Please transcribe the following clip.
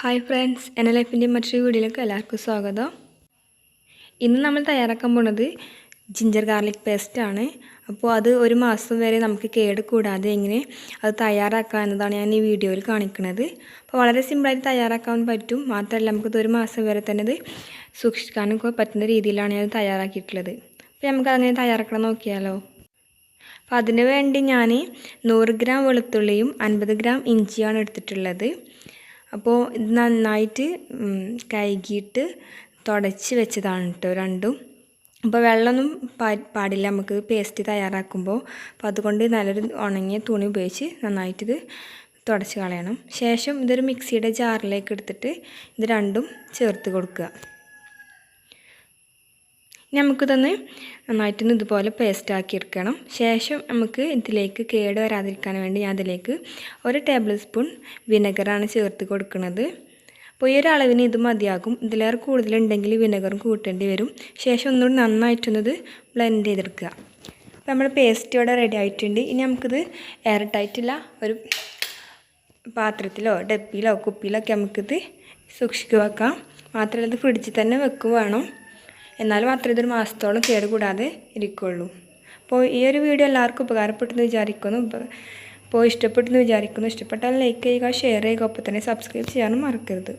Hi friends എന്റെ ലൈഫിന്റെ മറ്റൊരു വീഡിയോയിലേക്ക് എല്ലാവർക്കും സ്വാഗതം. ഇന്ന് നമ്മൾ തയ്യാറാക്കാൻ പോണത് ജിഞ്ചർ ഗാർലിക് പേസ്റ്റാണ് അപ്പോൾ അത് ഒരു മാസം വരെ നമുക്ക് കേട് കൂടാതെ എങ്ങനെ അത് തയ്യാറാക്കാം എന്നതാണ് ഞാൻ ഈ വീഡിയോയിൽ കാണിക്കുന്നത് അപ്പോൾ വളരെ സിമ്പിളായിട്ട് തയ്യാറാക്കാൻ പറ്റും. മാത്രമല്ല നമുക്കത് ഒരു മാസം വരെ തന്നെ ഇത് സൂക്ഷിക്കാനും പറ്റുന്ന രീതിയിലാണ് ഞാൻ തയ്യാറാക്കിയിട്ടുള്ളത്. അപ്പോൾ നമുക്ക് അങ്ങനെ തയ്യാറാക്കണം നോക്കിയാലോ. അപ്പോൾ അതിനുവേണ്ടി ഞാൻ നൂറ് ഗ്രാം വെളുത്തുള്ളിയും അൻപത് ഗ്രാം ഇഞ്ചിയാണ് എടുത്തിട്ടുള്ളത്. അപ്പോൾ ഇത് നന്നായിട്ട് കഴുകിയിട്ട് തുടച്ച് വെച്ചതാണ് കേട്ടോ രണ്ടും. അപ്പോൾ വെള്ളമൊന്നും പാടില്ല. നമുക്ക് പേസ്റ്റ് തയ്യാറാക്കുമ്പോൾ. അപ്പോൾ അതുകൊണ്ട് നല്ലൊരു ഉണങ്ങിയ തുണി ഉപയോഗിച്ച് നന്നായിട്ടിത് തുടച്ച് കളയണം. ശേഷം ഇതൊരു മിക്സിയുടെ ജാറിലേക്ക് എടുത്തിട്ട് ഇത് രണ്ടും ചേർത്ത് കൊടുക്കുക. നമുക്കിതൊന്ന് നന്നായിട്ടൊന്ന് ഇതുപോലെ പേസ്റ്റ് ആക്കി എടുക്കണം. ശേഷം നമുക്ക് ഇതിലേക്ക് കേട് വരാതിരിക്കാൻ വേണ്ടി ഞാൻ അതിലേക്ക് ഒരു ടേബിൾ സ്പൂൺ വിനെഗറാണ് ചേർത്ത് കൊടുക്കുന്നത്. അപ്പോൾ ഈ ഒരു അളവിന് ഇത് മതിയാകും. ഇതിലേറെ കൂടുതലുണ്ടെങ്കിൽ വിനെഗറും കൂട്ടേണ്ടി വരും. ശേഷം ഒന്നുകൂടി നന്നായിട്ടൊന്നത് ബ്ലെൻഡ് ചെയ്തെടുക്കുക. അപ്പോൾ നമ്മുടെ പേസ്റ്റ് ഇവിടെ റെഡി ആയിട്ടുണ്ട്. ഇനി നമുക്കിത് എയർ ടൈറ്റില്ല ഒരു പാത്രത്തിലോ ഡപ്പിയിലോ കുപ്പിയിലോ ഒക്കെ നമുക്കിത് സൂക്ഷിക്കുക വെക്കാം മാത്രമല്ല ഇത് ഫ്രിഡ്ജിൽ തന്നെ വെക്കുക വേണം എന്നാൽ മാത്രമേ ഇതൊരു മാസത്തോളം കേടുകൂടാതെ ഇരിക്കുള്ളൂ. അപ്പോൾ ഈ ഒരു വീഡിയോ എല്ലാവർക്കും ഉപകാരപ്പെട്ടെന്ന് വിചാരിക്കുന്നു. അപ്പോൾ ഇഷ്ടപ്പെട്ടെന്ന് വിചാരിക്കുന്നു. ഇഷ്ടപ്പെട്ടാൽ ലൈക്ക് ചെയ്യുക ഷെയർ ചെയ്യുക. ഒപ്പം തന്നെ സബ്സ്ക്രൈബ് ചെയ്യാനും മറക്കരുത്.